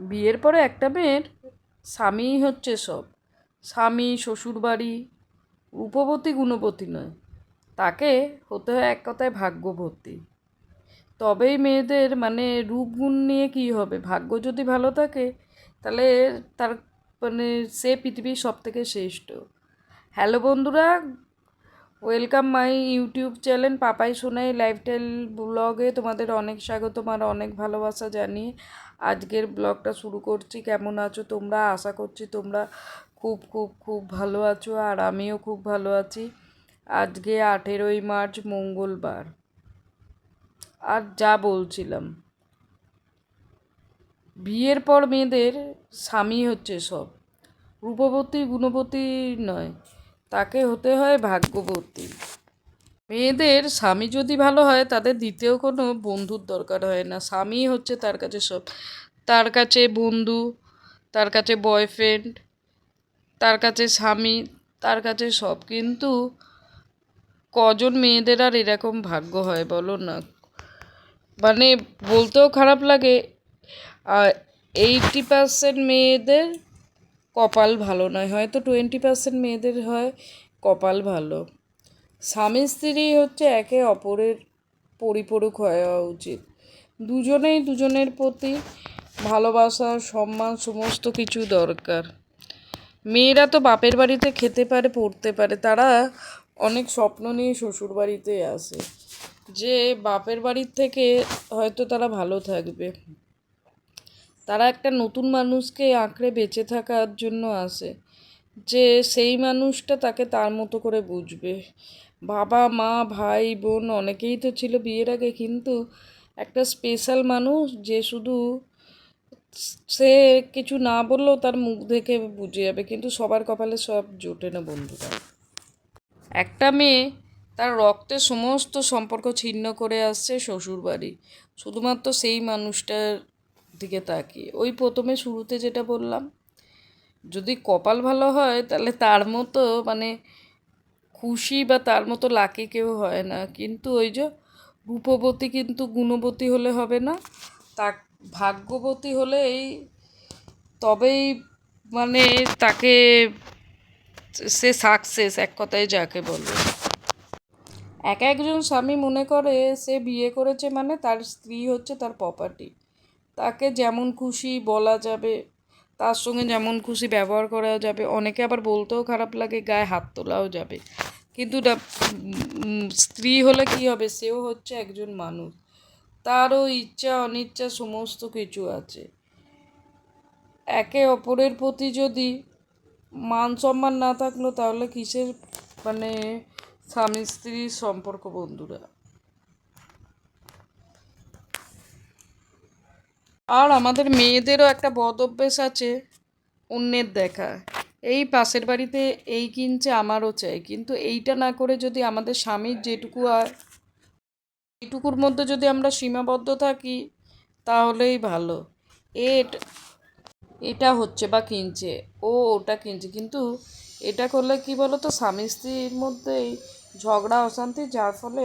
বিয়ের পরে একটা মেয়ের স্বামীই হচ্ছে সব। স্বামী, শ্বশুরবাড়ি, রূপবতী, গুণবতী নয়। তাকে হতে হয় এক কথায় ভাগ্যবতী। তবেই মেয়েদের মানে রূপগুণ নিয়ে কী হবে? ভাগ্য যদি ভালো থাকে, তাহলে তার মানে সে পৃথিবীর সব থেকে শ্রেষ্ঠ। হ্যালো বন্ধুরা welcome my YouTube channel Papai Sonai lifestyle ব্লগে তোমাদের অনেক স্বাগতম আর অনেক ভালোবাসা জানিয়ে আজকের ব্লগটা শুরু করছি। কেমন আছো তোমরা? আশা করছি তোমরা খুব খুব খুব ভালো আছো আর আমিও খুব ভালো আছি। আজকে আঠেরোই মার্চ, মঙ্গলবার। আর যা বলছিলাম, বিয়ের পর মেয়েদের স্বামী হচ্ছে সব। রূপবতী, গুণবতী নয়। তাকে হতে হয় ভাগ্যবতী। মেয়েদের স্বামী যদি ভালো হয়, তাদের দ্বিতীয় কোনো বন্ধুর দরকার হয় না। স্বামী হচ্ছে তার কাছে সব। তার কাছে বন্ধু, তার কাছে বয়ফ্রেন্ড তার কাছে স্বামী, তার কাছে সব। কিন্তু কজন মেয়েদের আর এরকম ভাগ্য হয় বলো না? মানে বলতেও খারাপ লাগে। এইটটি পার্সেন্ট মেয়েদের কপাল ভালো নয়। হয়তো টোয়েন্টি পার্সেন্ট মেয়েদের হয়, কপাল ভালো। স্বামী স্ত্রী হচ্ছে একে অপরের পরিপূরক হওয়া উচিত। দুজনেই দুজনের প্রতি ভালোবাসা, সম্মান, সমস্ত কিছু দরকার। মেয়েরা তো বাপের বাড়িতে খেতে পারে, পড়তে পারে। তারা অনেক স্বপ্ন নিয়ে শ্বশুর বাড়িতে আসে। যে বাপের বাড়ির থেকে হয়তো তারা ভালো থাকবে। তারা একটা নতুন মানুষকে আঁকড়ে বেঁচে থাকার জন্য আসে। যে সেই মানুষটা তাকে তার মতো করে বুঝবে। বাবা, মা, ভাই, বোন অনেকেই তো ছিল বিয়ের আগে, কিন্তু একটা স্পেশাল মানুষ যে শুধু সে কিছু না বললেও তার মুখ দেখে বুঝে যাবে, কিন্তু সবার কপালে সব জোটে না বন্ধুরা। একটা মেয়ে তার রক্তের সমস্ত সম্পর্ক ছিন্ন করে আসছে শ্বশুরবাড়ি। শুধুমাত্র সেই মানুষটার দিকে তাকিয়ে। ওই প্রথমে শুরুতে যেটা বললাম, যদি কপাল ভালো হয় তাহলে তার মতো মানে খুশি বা তার মতো লাকি কেউ হয় না। কিন্তু ওই যে রূপবতী কিন্তু গুণবতী হলে হবে না তা ভাগ্যবতী হলেই তবেই মানে তাকে সে সাকসেস এক কথায় যাকে বলে। এক একজন স্বামী মনে করে সে বিয়ে করেছে মানে তার স্ত্রী হচ্ছে তার প্রপার্টি তাকে যেমন খুশি বলা যাবে, তার সঙ্গে যেমন খুশি ব্যবহার করা যাবে, অনেকে আবার বলতেও খারাপ লাগে, গায়ে হাত তোলাও যাবে। কিন্তু স্ত্রী হলে কি হবে? সেও হচ্ছে একজন মানুষ। তারও ইচ্ছা অনিচ্ছা সমস্ত কিছু আছে। একে অপরের প্রতি যদি মান সম্মান না থাকল, তাহলে কিসের মানে স্বামী স্ত্রীর সম্পর্ক, বন্ধুরা? আর আমাদের মেয়েদেরও একটা বদ অভ্যেস আছে, অন্যের দেখা এই পাশের বাড়িতে এই কিনছে, আমারও চাই। কিন্তু এইটা না করে যদি আমাদের স্বামীর যেটুকু হয় এইটুকুর মধ্যে যদি আমরা সীমাবদ্ধ থাকি, তাহলেই ভালো। এট, এটা হচ্ছে বা কিনছে, ও ওটা কিনছে। কিন্তু এটা করলে কি বলো তো স্বামী স্ত্রীর মধ্যেই ঝগড়া, অশান্তি, যার ফলে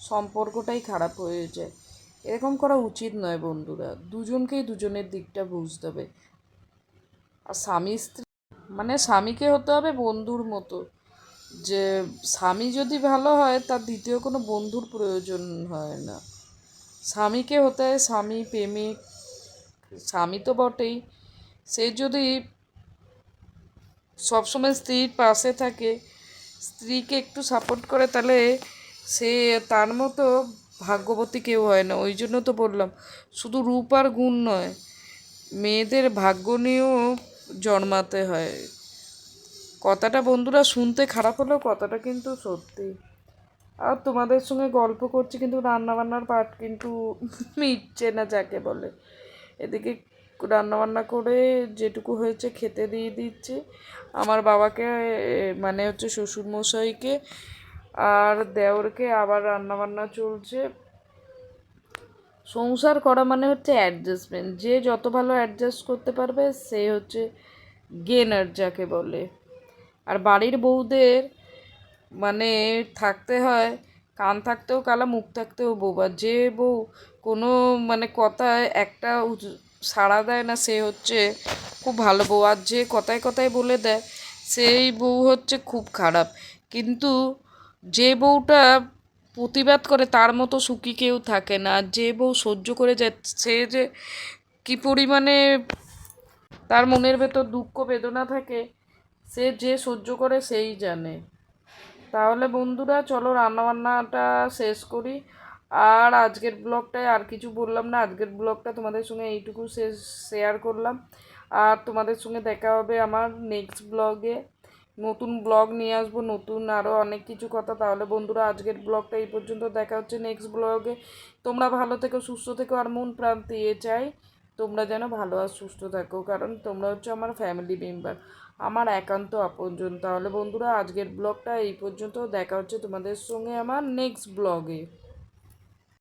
সম্পর্কটাই খারাপ হয়ে যায়। এরকম করা উচিত নয় বন্ধুরা। দুজনকেই দুজনের দিকটা বুঝতে হবে। আর স্বামী স্ত্রী মানে স্বামীকে হতে হবে বন্ধুর মতো। যে স্বামী যদি ভালো হয়, তার দ্বিতীয় কোনো বন্ধুর প্রয়োজন হয় না। স্বামীকে হতে হয় স্বামী প্রেমিক, স্বামী তো বটেই। সে যদি সবসময় স্ত্রীর পাশে থাকে, স্ত্রীকে একটু সাপোর্ট করে, তাহলে সে তার মতো ভাগ্যবতী কেউ হয় না, ওই জন্য তো বললাম। শুধু রূপ আর গুণ নয়, মেয়েদের ভাগ্য নিয়েও জন্মাতে হয়। কথাটা বন্ধুরা শুনতে খারাপ হলেও কথাটা কিন্তু সত্যি। আর তোমাদের সঙ্গে গল্প করছি কিন্তু রান্নাবান্নার পাট কিন্তু মিটছে না যাকে বলে। এদিকে রান্নাবান্না করে যেটুকু হয়েছে খেতে দিয়ে দিচ্ছি। আমার বাবাকে মানে হচ্ছে শ্বশুরমশাইকে আর দেওরকে আবার রান্নাবান্না চলছে। সংসার করা মানে হচ্ছে অ্যাডজাস্টমেন্ট যে যত ভালো অ্যাডজাস্ট করতে পারবে, সে হচ্ছে গেনার যাকে বলে। আর বাড়ির বউদের মানে থাকতে হয়, কান থাকতেও কালা, মুখ থাকতেও বোবা যে বউ কোনো মানে কথায় একটা সাড়া দেয় না, সে হচ্ছে খুব ভালো বউ। আর যে কথায় কথায় বলে দেয়, সেই বউ হচ্ছে খুব খারাপ। কিন্তু যে বউটা প্রতিবাদ করে তার মতো সুখী কেউ থাকে না, যে বউ সহ্য করে যায় সে যে কী পরিমাণে তার মনের ভেতর দুঃখ বেদনা থাকে, সে যে সহ্য করে সেই জানে। তাহলে বন্ধুরা, চলো রান্নাবান্নাটা শেষ করি। আর আজকের ব্লগটায় আর কিছু বললাম না, আজকের ব্লগটা তোমাদের সঙ্গে এইটুকু শেষ শেয়ার করলাম। আর তোমাদের সঙ্গে দেখা হবে আমার নেক্সট ব্লগে নতুন ব্লগ নিয়ে আসব, নতুন আরও অনেক কিছু কথা। তাহলে বন্ধুরা, আজকের ব্লগটা এই পর্যন্ত। দেখা হচ্ছে নেক্সট ব্লগে তোমরা ভালো থেকো, সুস্থ থেকো আর মন প্রাণ দিয়ে চাই। তোমরা যেন ভালো আর সুস্থ থাকো, কারণ তোমরা হচ্ছে আমার ফ্যামিলি মেম্বার আমার একান্ত আপনজন। তাহলে বন্ধুরা, আজকের ব্লগটা এই পর্যন্ত। দেখা হচ্ছে তোমাদের সঙ্গে আমার নেক্সট ব্লগে